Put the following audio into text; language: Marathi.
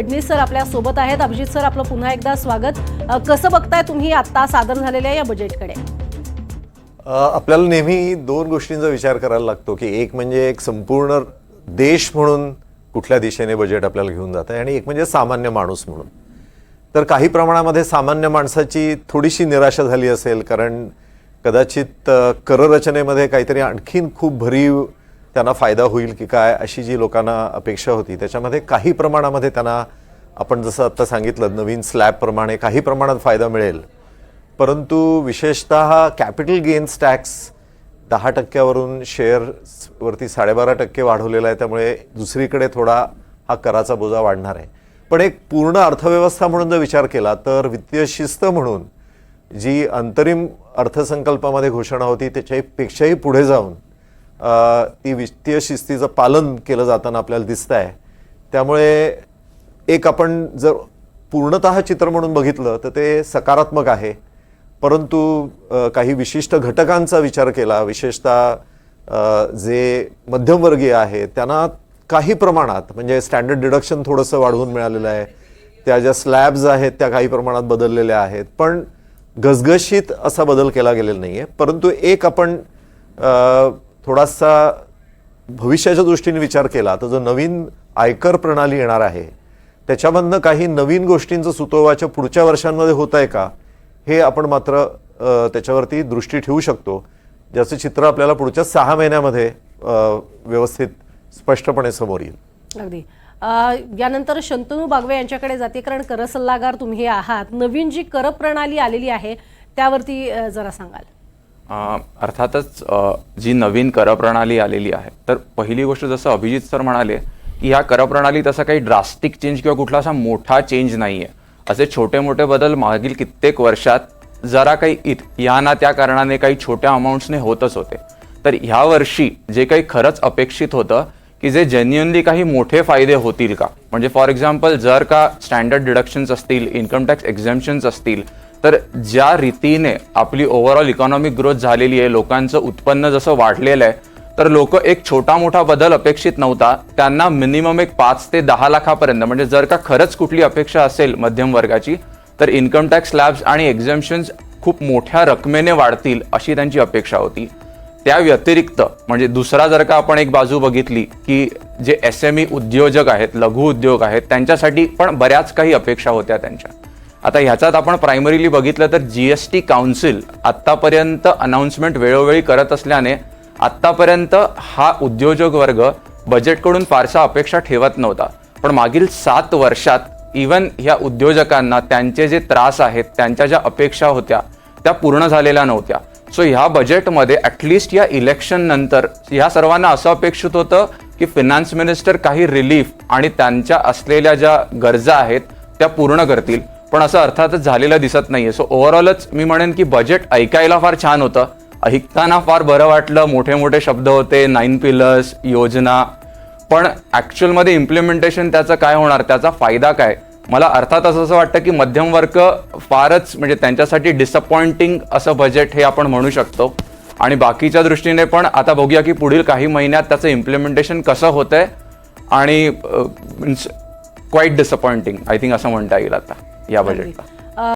फडणवीस सर आपल्यासोबत आहेत. अभिजित सर आपलं पुन्हा एकदा स्वागत. कसं बघताय तुम्ही आता सादर झालेल्या या बजेटकडे? आपल्याला नेहमी दोन गोष्टींचा विचार करायला लागतो की एक म्हणजे एक संपूर्ण देश म्हणून कुठल्या दिशेने बजेट आपल्याला घेऊन जात आहे आणि एक म्हणजे सामान्य माणूस म्हणून. तर काही प्रमाणामध्ये सामान्य माणसाची थोडीशी निराशा झाली असेल कारण कदाचित कररचनेमध्ये काहीतरी आणखीन खूप भरीव त्यांना फायदा होईल की काय अशी जी लोकांना अपेक्षा होती त्याच्यामध्ये काही प्रमाणामध्ये त्यांना आपण जसं आत्ता सांगितलं नवीन स्लॅबप्रमाणे काही प्रमाणात फायदा मिळेल. परंतु विशेषतः कॅपिटल गेन्स टॅक्स दहा टक्क्यावरून शेअर्सवरती साडेबारा टक्के वाढवलेला आहे त्यामुळे दुसरीकडे थोडा हा कराचा बोजा वाढणार आहे. पण एक पूर्ण अर्थव्यवस्था म्हणून जर विचार केला तर वित्तीय शिस्त म्हणून जी अंतरिम अर्थसंकल्पामध्ये घोषणा होती त्याच्यापेक्षाही पुढे जाऊन ती वित्तीय शिस्तीचं पालन केलं जाताना आपल्याला दिसतं आहे त्यामुळे एक आपण जर पूर्णतः चित्र म्हणून बघितलं तर ते सकारात्मक आहे. परंतु काही विशिष्ट घटकांचा विचार केला विशेषतः जे मध्यमवर्गीय आहेत त्यांना काही प्रमाणात म्हणजे स्टँडर्ड डिडक्शन थोडंसं वाढवून मिळालेलं आहे. त्या ज्या स्लॅब्स आहेत त्या काही प्रमाणात बदललेल्या आहेत. पण घसघशीत असा बदल केला गेलेला नाही आहे परंतु एक आपण थोडासा भविष्याच्या दृष्टीने विचार केला तर जो नवीन आयकर प्रणाली येणार आहे त्याच्यामधनं काही नवीन गोष्टींचं सुतोवाच्या पुढच्या वर्षांमध्ये होत आहे का हे आपण मात्र त्याच्यावरती दृष्टी ठेवू शकतो. ज्याचं चित्र आपल्याला पुढच्या सहा महिन्यामध्ये व्यवस्थित स्पष्टपणे समोर येईल. अगदी. यानंतर शंतनू बागवे यांच्याकडे जाते कारण कर सल्लागार तुम्ही आहात. नवीन जी कर प्रणाली आलेली आहे त्यावरती जरा सांगाल. अर्थातच जी नवीन करप्रणाली आलेली आहे. तर पहिली गोष्ट जसं अभिजित सर म्हणाले की ह्या करप्रणालीत असा काही ड्रास्टिक चेंज किंवा कुठला असा मोठा चेंज नाही आहे असे छोटे मोठे बदल मागील कित्येक वर्षात जरा काही इत या ना त्या कारणाने काही छोट्या अमाऊंट्सने होतच होते. तर ह्या वर्षी जे काही खरंच अपेक्षित होतं की जे जेन्युअनली काही मोठे फायदे होतील का? म्हणजे फॉर एक्झाम्पल जर का स्टँडर्ड डिडक्शन्स असतील इन्कम टॅक्स एक्झाम्शन्स असतील तर ज्या रीतीने आपली ओव्हरऑल इकॉनॉमिक ग्रोथ झालेली आहे लोकांचं उत्पन्न जसं वाढलेलं आहे तर लोक एक छोटा मोठा बदल अपेक्षित नव्हता. त्यांना मिनिमम एक पाच ते दहा लाखापर्यंत म्हणजे जर का खरंच कुठली अपेक्षा असेल मध्यम वर्गाची तर इन्कम टॅक्स स्लॅब्स आणि एक्झाम्शन्स खूप मोठ्या रकमेने वाढतील अशी त्यांची अपेक्षा होती. त्या व्यतिरिक्त म्हणजे दुसरा जर का आपण एक बाजू बघितली की जे एस एम ई उद्योजक आहेत लघु उद्योग आहेत त्यांच्यासाठी पण बऱ्याच काही अपेक्षा होत्या त्यांच्या. आता ह्याच्यात आपण प्रायमरीली बघितलं तर जी एस टी काउन्सिल आत्तापर्यंत अनाऊन्समेंट वेळोवेळी करत असल्याने आत्तापर्यंत हा उद्योजक वर्ग बजेटकडून फारसा अपेक्षा ठेवत नव्हता. पण मागील सात वर्षात इवन ह्या उद्योजकांना त्यांचे जे त्रास आहेत त्यांच्या ज्या अपेक्षा होत्या त्या पूर्ण झालेल्या नव्हत्या. सो ह्या बजेटमध्ये ॲटलिस्ट या इलेक्शन नंतर ह्या सर्वांना असं अपेक्षित होतं की फिनान्स मिनिस्टर काही रिलीफ आणि त्यांच्या असलेल्या ज्या गरजा आहेत त्या पूर्ण करतील. पण असं अर्थातच झालेलं दिसत नाहीये. सो ओव्हरऑलच मी म्हणेन की बजेट ऐकायला फार छान होतं. ऐकताना फार बरं वाटलं. मोठे मोठे शब्द होते नाईन पिलर्स योजना. पण ॲक्च्युअलमध्ये इम्प्लिमेंटेशन त्याचं काय होणार? त्याचा फायदा काय? मला अर्थात असं असं वाटतं की मध्यम वर्ग फारच म्हणजे त्यांच्यासाठी डिसअपॉइंटिंग असं बजेट हे आपण म्हणू शकतो. आणि बाकीच्या दृष्टीने पण आता बघूया की पुढील काही महिन्यात त्याचं इम्प्लिमेंटेशन कसं होतं आहे आणि means quite disappointing I think असं म्हणता येईल आता. या बजेटचा.